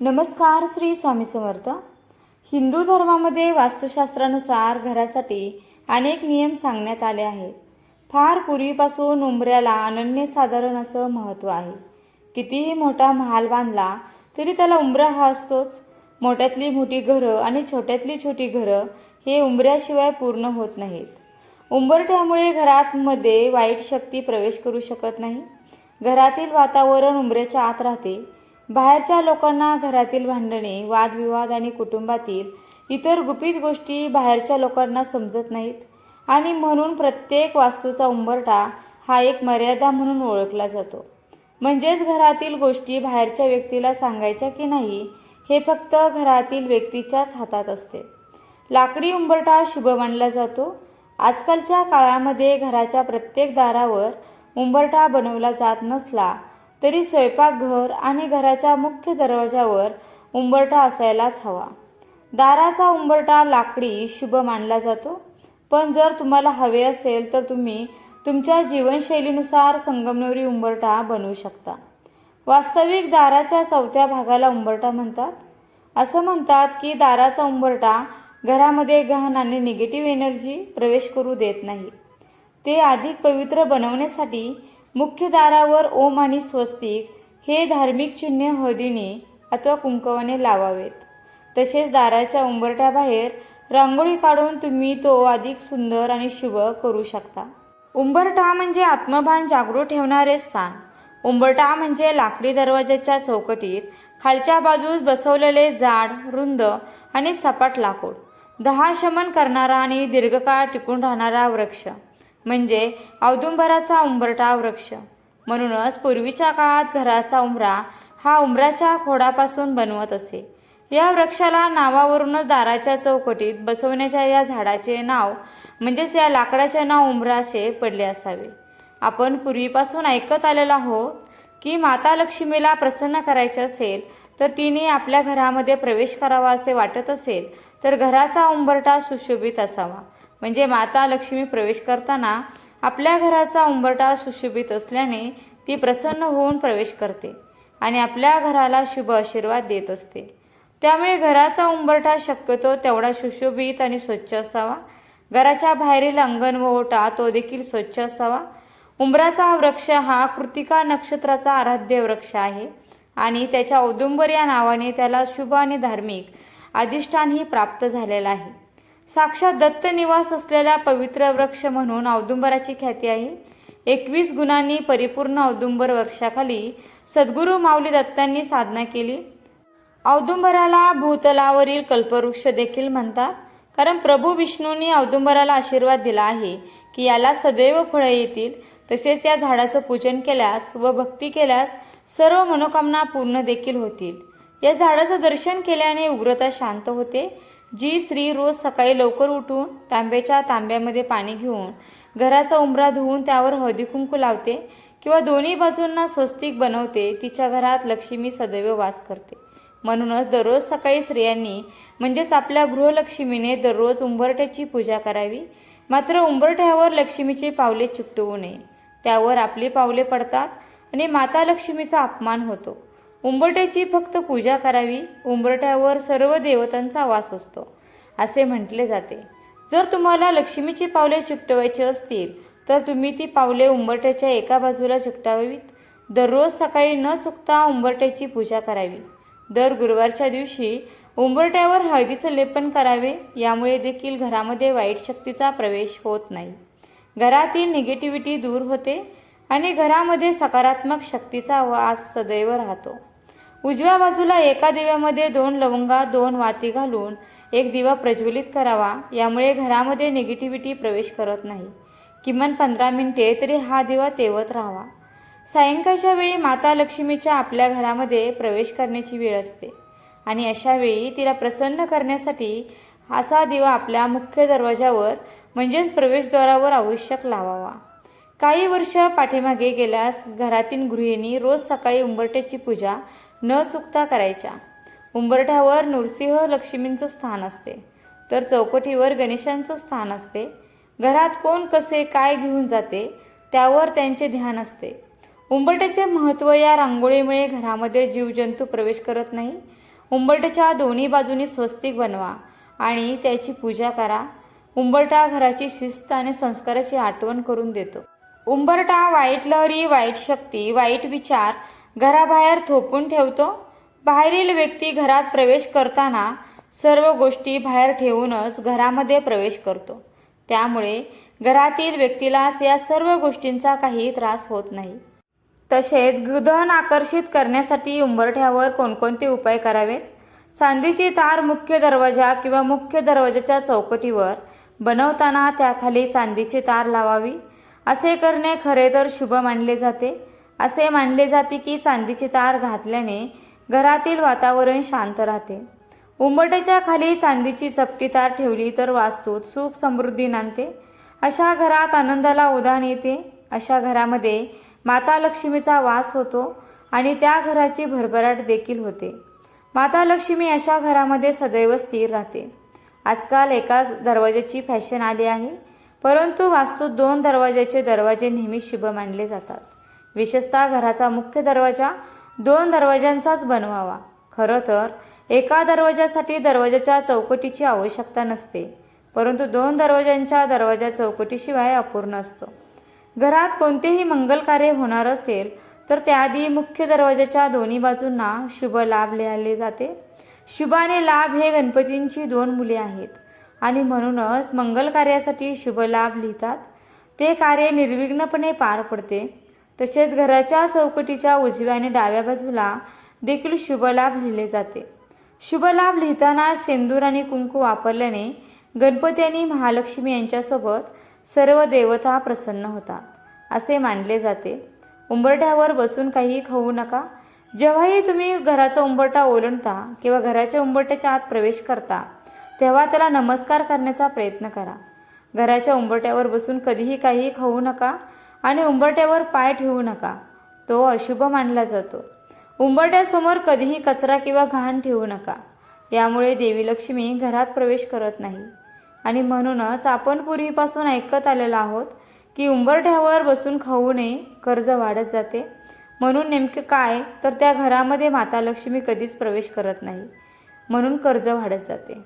नमस्कार श्री स्वामी समर्थ. हिंदू धर्मामध्ये वास्तुशास्त्रानुसार घरासाठी अनेक नियम सांगण्यात आले आहेत. फार पूर्वीपासून उंबऱ्याला अनन्यसाधारण असं महत्त्व आहे. कितीही मोठा महाल बांधला तरी त्याला उंबरा हा असतोच. मोठ्यातली मोठी घरं आणि छोट्यातली छोटी घरं हे उंबऱ्याशिवाय पूर्ण होत नाहीत. उंबरठ्यामुळे घरातमध्ये वाईट शक्ती प्रवेश करू शकत नाही. घरातील वातावरण उंबऱ्याच्या आत राहते. बाहेरच्या लोकांना घरातील भांडणे वादविवाद आणि कुटुंबातील इतर गुपित गोष्टी बाहेरच्या लोकांना समजत नाहीत. आणि म्हणून प्रत्येक वास्तूचा उंबरठा हा एक मर्यादा म्हणून ओळखला जातो. म्हणजेच घरातील गोष्टी बाहेरच्या व्यक्तीला सांगायच्या की नाही हे फक्त घरातील व्यक्तीच्याच हातात असते. लाकडी उंबरठा शुभ मानला जातो. आजकालच्या काळामध्ये घराच्या प्रत्येक दारावर उंबरठा बनवला जात नसला तरी स्वयंपाकघर आणि घराच्या मुख्य दरवाजावर उंबरठा असायलाच हवा. दाराचा उंबरठा लाकडी शुभ मानला जातो. पण जर तुम्हाला हवे असेल तर तुम्ही तुमच्या जीवनशैलीनुसार संगमनेरी उंबरठा बनवू शकता. वास्तविक दाराच्या चौथ्या भागाला उंबरठा म्हणतात. असं म्हणतात की दाराचा उंबरठा घरामध्ये गहन आणि निगेटिव्ह एनर्जी प्रवेश करू देत नाही. ते अधिक पवित्र बनवण्यासाठी मुख्य दारावर ओम आणि स्वस्तिक हे धार्मिक चिन्ह हळदीने अथवा कुंकवाने लावावेत. तसेच दाराच्या उंबरठ्याबाहेर रांगोळी काढून तुम्ही तो अधिक सुंदर आणि शुभ करू शकता. उंबरठा म्हणजे आत्मभान जागृत ठेवणारे स्थान. उंबरठा म्हणजे लाकडी दरवाजाच्या चौकटीत खालच्या बाजूस बसवलेले जाड रुंद आणि सपाट लाकूड. दहा शमन करणारा आणि दीर्घकाळ टिकून राहणारा वृक्ष. म्हणजे औदुंबराचा उंबरटा वृक्ष. म्हणूनच पूर्वीच्या काळात घराचा उंबरा हा उंबराच्या खोडापासून बनवत असे. या वृक्षाला नावावरूनच दाराच्या चौकटीत बसवण्याच्या या झाडाचे नाव म्हणजेच या लाकडाचे नाव उंबरा असे पडले असावे. आपण पूर्वीपासून ऐकत आलेलो आहोत की माता लक्ष्मीला प्रसन्न करायचे असेल तर तिने आपल्या घरामध्ये प्रवेश करावा असे वाटत असेल तर घराचा उंबरटा सुशोभित असावा. म्हणजे माता लक्ष्मी प्रवेश करताना आपल्या घराचा उंबरठा सुशोभित असल्याने ती प्रसन्न होऊन प्रवेश करते आणि आपल्या घराला शुभ आशीर्वाद देत असते. त्यामुळे घराचा उंबरठा शक्यतो तेवढा सुशोभित आणि स्वच्छ असावा. घराच्या बाहेरील अंगण व ओटा तो देखील स्वच्छ असावा. उंबराचा वृक्ष हा कृतिका नक्षत्राचा आराध्य वृक्ष आहे आणि त्याच्या औदुंबर या नावाने त्याला शुभ आणि धार्मिक अधिष्ठानही प्राप्त झालेलं आहे. साक्षात दत्त निवास असलेला पवित्र वृक्ष म्हणून औदुंबराची ख्याती आहे. एकवीस गुणांनी परिपूर्ण औदुंबर वृक्षाखाली सद्गुरू माऊली दत्तांनी साधना केली. औदुंबराला भूतलावरील कल्पवृक्ष देखील म्हणतात. कारण प्रभू विष्णूंनी औदुंबराला आशीर्वाद दिला आहे की याला सदैव फळं येतील. तसेच या झाडाचं पूजन केल्यास व भक्ती केल्यास सर्व मनोकामना पूर्ण देखील होतील. या झाडाचं दर्शन केल्याने उग्रता शांत होते. जी स्त्री रोज सकाळी लवकर उठून तांब्याच्या तांब्यामध्ये पाणी घेऊन घराचा उंबरा धुवून त्यावर हळदी कुंकू लावते किंवा दोन्ही बाजूंना स्वस्तिक बनवते तिच्या घरात लक्ष्मी सदैव वास करते. म्हणूनच दररोज सकाळी स्त्रियांनी म्हणजेच आपल्या गृहलक्ष्मीने दररोज उंबरठ्याची पूजा करावी. मात्र उंबरठ्यावर लक्ष्मीचे पावले चिकटवू नये. त्यावर आपली पावले पडतात आणि माता लक्ष्मीचा अपमान होतो. उंबरट्याची फक्त पूजा करावी उंबरट्यावर सर्व देवतांचा वास असतो असे म्हटले जाते. जर तुम्हाला लक्ष्मीची पावले चिकटवायची असतील तर तुम्ही ती पावले उंबरट्याच्या एका बाजूला चिकटावीत. दररोज सकाळी न चुकता उंबरट्याची पूजा करावी. दर गुरुवारच्या दिवशी उंबरट्यावर हळदीचं लेपन करावे यामुळे देखील घरामध्ये वाईट शक्तीचा प्रवेश होत नाही. घरातील निगेटिव्हिटी दूर होते आणि घरामध्ये सकारात्मक शक्तीचा वास सदैव राहतो. उजव्या बाजूला एका दिव्यामध्ये दोन लवंगा दोन वाती घालून एक दिवा प्रज्वलित करावा. यामुळे घरामध्ये निगेटिव्हिटी प्रवेश करत नाही. किमान पंधरा मिनिटे तरी हा दिवा तेवत राहावा. सायंकाळच्या वेळी माता लक्ष्मीच्या आपल्या घरामध्ये प्रवेश करण्याची वेळ असते आणि अशा वेळी तिला प्रसन्न करण्यासाठी असा दिवा आपल्या मुख्य दरवाजावर म्हणजेच प्रवेशद्वारावर आवश्यक लावावा. काही वर्ष पाठीमागे गेल्यास घरातील गृहिणी रोज सकाळी उंबरट्याची पूजा न चुकता करायच्या. उंबरठ्यावर नृसिंह लक्ष्मींचं स्थान असते. तर चौकटीवर गणेशांचं स्थान असते. घरात कोण कसे काय घेऊन जाते त्यावर त्यांचे ध्यान असते. उंबरट्याचे महत्त्व या रांगोळीमुळे घरामध्ये जीवजंतू प्रवेश करत नाही. उंबरट्याच्या दोन्ही बाजूनी स्वस्तिक बनवा आणि त्याची पूजा करा. उंबरटा घराची शिस्त आणि संस्काराची आठवण करून देतो. उंबरटा वाईट लहरी वाईट शक्ती वाईट विचार घराबाहेर थोपून ठेवतो. बाहेरील व्यक्ती घरात प्रवेश करताना सर्व गोष्टी बाहेर ठेवूनच घरामध्ये प्रवेश करतो. त्यामुळे घरातील व्यक्तीलाच या सर्व गोष्टींचा काही त्रास होत नाही. तसेच धन आकर्षित करण्यासाठी उंबरठ्यावर कोणकोणते उपाय करावेत? चांदीची तार मुख्य दरवाजा किंवा मुख्य दरवाजाच्या चौकटीवर बनवताना त्याखाली चांदीची तार लावावी. असे करणे खरे तर शुभ मानले जाते. असे मानले जाते की चांदीची तार घातल्याने घरातील वातावरण शांत राहते. उंबरट्याच्या खाली चांदीची चपटी तार ठेवली तर वास्तूत सुख समृद्धी नांदते. अशा घरात आनंदाला उदान येते. अशा घरामध्ये माता लक्ष्मीचा वास होतो आणि त्या घराची भरभराट देखील होते. माता लक्ष्मी अशा घरामध्ये सदैव स्थिर राहते. आजकाल एकाच दरवाजाची फॅशन आली आहे. परंतु वास्तूत दोन दरवाजाचे दरवाजे नेहमी शुभ मानले जातात. विशेषतः घराचा मुख्य दरवाजा दोन दरवाजांचाच बनवावा. खरं तर एका दरवाजासाठी दरवाजाच्या चौकटीची आवश्यकता नसते परंतु दोन दरवाजांच्या दरवाजा चौकटीशिवाय अपूर्ण असतो. घरात कोणतेही मंगल कार्य होणार असेल तर त्याआधी मुख्य दरवाजाच्या दोन्ही बाजूंना शुभ लाभ लिहिले जाते. शुभाने लाभ हे गणपतींची दोन मुले आहेत आणि म्हणूनच मंगल कार्यासाठी शुभ लाभ लिहितात. ते कार्य निर्विघ्नपणे पार पडते. तसेच घराच्या चौकटीच्या उजव्या आणि डाव्या बाजूला देखील शुभलाभ लिहिले जाते. शुभलाभ लिहिताना सेंदूर आणि कुंकू वापरल्याने गणपती आणि महालक्ष्मी यांच्यासोबत सर्व देवता प्रसन्न होतात असे मानले जाते. उंबरठ्यावर बसून काही खाऊ नका. जेव्हाही तुम्ही घराचा उंबरठा ओलंडता किंवा घराच्या उंबरट्याच्या आत प्रवेश करता तेव्हा त्याला नमस्कार करण्याचा प्रयत्न करा. घराच्या उंबरट्यावर बसून कधीही काही खाऊ नका. आणि उंबरट्यावर पाय ठेवू नका. तो अशुभ मानला जातो. उंबरट्यासमोर कधीही कचरा किंवा घाण ठेवू नका. यामुळे देवी लक्ष्मी घरात प्रवेश करत नाही. आणि म्हणूनच आपण पूर्वीपासून ऐकत आलेलो आहोत की उंबरठ्यावर बसून खाऊ नये कर्ज वाढत जाते. म्हणून नेमकं काय? तर त्या घरामध्ये माता लक्ष्मी कधीच प्रवेश करत नाही. म्हणून कर्ज वाढत जाते.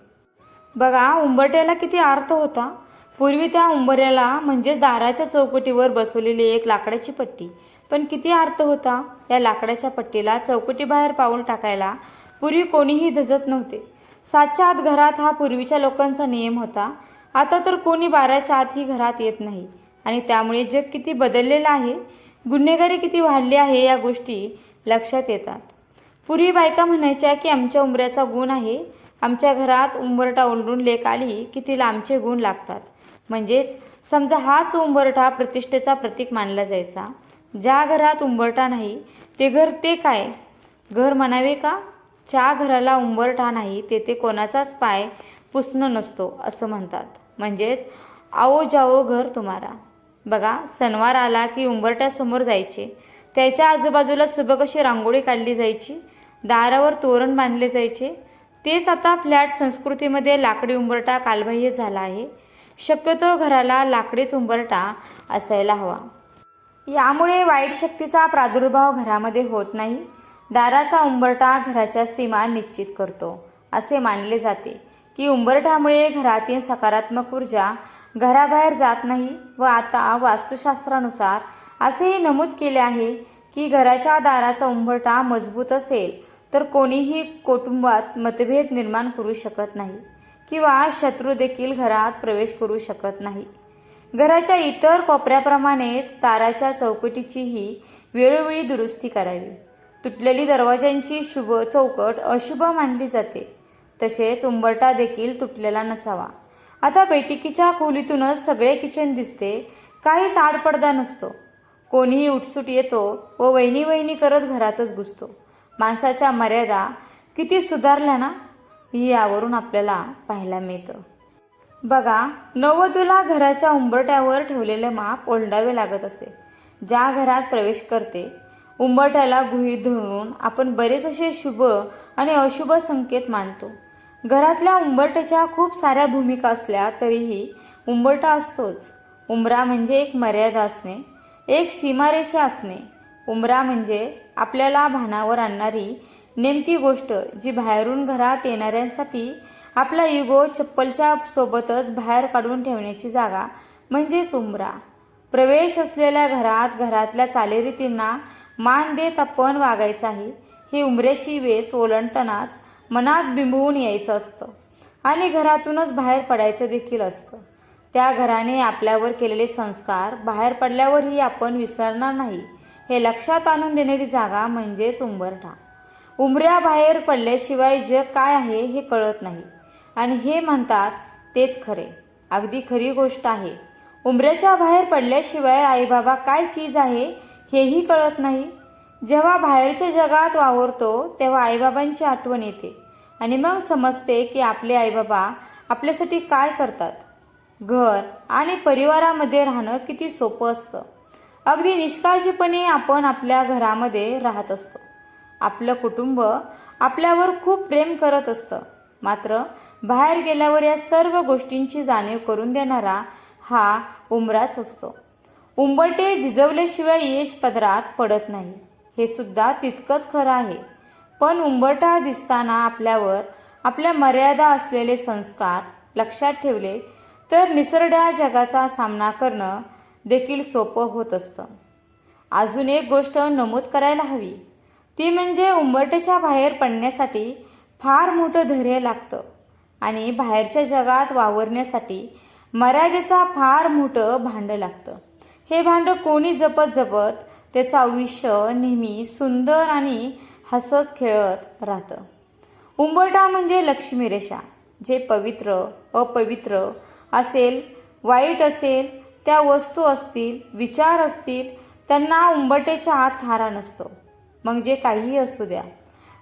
बघा उंबरट्याला किती अर्थ होता. पूर्वी त्या उंबऱ्याला म्हणजे दाराच्या चौकटीवर बसवलेली एक लाकडाची पट्टी. पण किती अर्थ होता? या लाकडाच्या पट्टीला चौकटीबाहेर पाऊल टाकायला पूर्वी कोणीही धजत नव्हते. सातच्या आत घरात हा पूर्वीच्या लोकांचा नियम होता. आता तर कोणी बाराच्या आतही घरात येत नाही. आणि त्यामुळे जग किती बदललेलं आहे? गुन्हेगारी किती वाढली आहे या गोष्टी लक्षात येतात. पूर्वी बायका म्हणायच्या की आमच्या उंबऱ्याचा गुण आहे. आमच्या घरात उंबरटा ओलडून लेक आली की तिला आमचे गुण लागतात. म्हणजेच समजा हाच उंबरठा प्रतिष्ठेचा प्रतीक मानला जायचा. ज्या घरात उंबरठा नाही ते घर ते काय? घर म्हणावे का? ज्या घराला उंबरठा नाही तेथे कोणाचाच पाय पुसणं नसतो असं म्हणतात. म्हणजेच आओ जाओ घर तुम्हारा. बघा सणवार आला की उंबरट्यासमोर जायचे. त्याच्या आजूबाजूला सुबक अशी रांगोळी काढली जायची. दारावर तोरण बांधले जायचे. तेच आता फ्लॅट संस्कृतीमध्ये लाकडी उंबरटा कालबाह्य झाला आहे. शक्यतो घराला लाकडीच उंबरटा असायला हवा. यामुळे वाईट शक्तीचा प्रादुर्भाव घरामध्ये होत नाही. दाराचा उंबरटा घराच्या सीमा निश्चित करतो असे मानले जाते की उंबरठ्यामुळे घरातील सकारात्मक ऊर्जा घराबाहेर जात नाही व आता वास्तुशास्त्रानुसार असेही नमूद केले आहे की घराच्या दाराचा उंबरटा मजबूत असेल तर कोणीही कुटुंबात मतभेद निर्माण करू शकत नाही. किंवा शत्रू देखील घरात प्रवेश करू शकत नाही. घराच्या इतर कोपऱ्याप्रमाणेच ताराच्या चौकटीचीही वेळोवेळी दुरुस्ती करावी. तुटलेली दरवाजांची शुभ चौकट अशुभ मानली जाते. तसेच उंबरटा देखील तुटलेला नसावा. आता बैठकीच्या खोलीतूनच सगळे किचन दिसते. काहीच आडपडदा नसतो. कोणीही उठसूट येतो व वहिनी वहिनी करत घरातच घुसतो. माणसाच्या मर्यादा किती सुधारल्या ना? यावरून आपल्याला पाहायला मिळतं. बघा नववधूला घराच्या उंबरट्यावर ठेवलेले माप ओलडावे लागत असे. ज्या घरात प्रवेश करते उंबरट्याला गुहीत धरून आपण बरेच असे शुभ आणि अशुभ संकेत मांडतो. घरातल्या उंबरट्याच्या खूप साऱ्या भूमिका असल्या तरीही उंबरटा असतोच. उंबरा म्हणजे एक मर्यादा असणे एक सीमारेषा असणे. उमरा म्हणजे आपल्याला भानावर आणणारी नेमकी गोष्ट जी बाहेरून घरात येणाऱ्यांसाठी आपला युगो चप्पलच्या सोबतच बाहेर काढून ठेवण्याची जागा म्हणजेच उमरा प्रवेश असलेल्या घरात घरातल्या चालीरीतींना मान देत आपण वागायचं आहे हे उमरेशी वेस ओलांडतानाच मनात बिंबवून यायचं असतं आणि घरातूनच बाहेर पडायचं देखील असतं. त्या घराने आपल्यावर केलेले संस्कार बाहेर पडल्यावरही आपण विसरणार नाही हे लक्षात आणून देणारी जागा म्हणजेच उंबरठा उमऱ्याबाहेर पडल्याशिवाय जग काय आहे हे कळत नाही. आणि हे म्हणतात तेच खरे. अगदी खरी गोष्ट आहे. उमऱ्याच्या बाहेर पडल्याशिवाय आईबाबा काय चीज आहे हेही कळत नाही. जेव्हा बाहेरच्या जगात वावरतो तेव्हा आईबाबांची आठवण येते. आणि मग समजते की आपले आईबाबा आपल्यासाठी काय करतात. घर आणि परिवारामध्ये राहणं किती सोपं असतं. अगदी निष्काळजीपणे आपण आपल्या घरामध्ये राहत असतो. आपलं कुटुंब आपल्यावर खूप प्रेम करत असतं. मात्र बाहेर गेल्यावर या सर्व गोष्टींची जाणीव करून देणारा हा उमराच असतो. उंबरटे झिजवल्याशिवाय यश पदरात पडत नाही. हे सुद्धा तितकंच खरं आहे. पण उंबरटा दिसताना आपल्यावर आपल्या मर्यादा असलेले संस्कार लक्षात ठेवले तर निसरड्या जगाचा सामना करणं देखील सोपं होत असतं. अजून एक गोष्ट नमूद करायला हवी. ती म्हणजे उंबरट्याच्या बाहेर पडण्यासाठी फार मोठं धैर्य लागतं आणि बाहेरच्या जगात वावरण्यासाठी मर्यादेचा फार मोठं भांडं लागतं. हे भांडं कोणी जपत जपत त्याचं आयुष्य नेहमी सुंदर आणि हसत खेळत राहतं. उंबरठा म्हणजे लक्ष्मी रेषा जे पवित्र अपवित्र असेल वाईट असेल त्या वस्तू असतील विचार असतील त्यांना उंबरटेच्या आत थारा नसतो. मग जे काहीही असू द्या.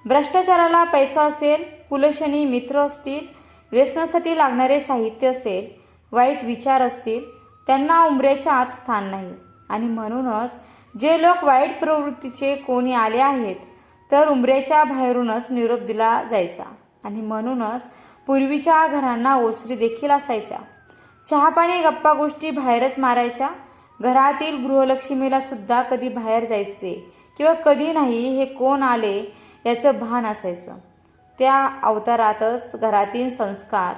भ्रष्टाचाराला पैसा असेल कुलशनी मित्र असतील व्यसनासाठी लागणारे साहित्य असेल वाईट विचार असतील त्यांना उमऱ्याच्या आत स्थान नाही. आणि म्हणूनच जे लोक वाईट प्रवृत्तीचे कोणी आले आहेत तर उंबऱ्याच्या बाहेरूनच निरोप दिला जायचा. आणि म्हणूनच पूर्वीच्या घरांना ओसरी देखील असायच्या. चहापाणी गप्पा गोष्टी बाहेरच मारायच्या. घरातील गृहलक्ष्मीला सुद्धा कधी बाहेर जायचे किंवा कधी नाही हे कोण आले याचं भान असायचं. त्या अवतारातच घरातील संस्कार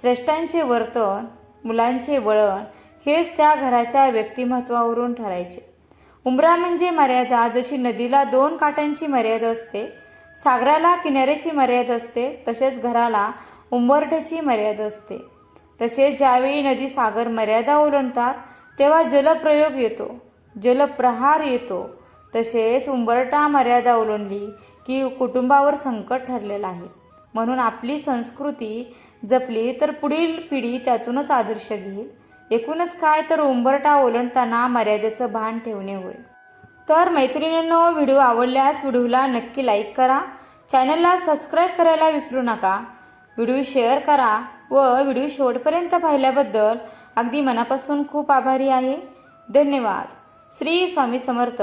श्रेष्ठांचे वर्तन मुलांचे वळण हेच त्या घराच्या व्यक्तिमत्वावरून ठरायचे. उंबरा म्हणजे मर्यादा. जशी नदीला दोन काठांची मर्यादा असते सागराला किनाऱ्याची मर्यादा असते तसेच घराला उंबरठ्याची मर्यादा असते. तसेच ज्यावेळी नदी सागर मर्यादा ओलांडतात तेव्हा जलप्रयोग येतो जलप्रहार येतो तसेच उंबरटा मर्यादा ओलांडली की कुटुंबावर संकट ठरलेलं आहे. म्हणून आपली संस्कृती जपली तर पुढील पिढी त्यातूनच आदर्श घेईल. एकूणच काय तर उंबरटा ओलांडताना मर्यादेचं भान ठेवणे होय. तर मैत्रिणींनो व्हिडिओ आवडल्यास व्हिडिओला नक्की लाईक करा. चॅनलला सबस्क्राईब करायला विसरू नका. व्हिडिओ शेअर करा व व्हिडिओ शेवटपर्यंत पाहिल्याबद्दल अगदी मनापासून खूप आभारी आहे. धन्यवाद. श्री स्वामी समर्थ.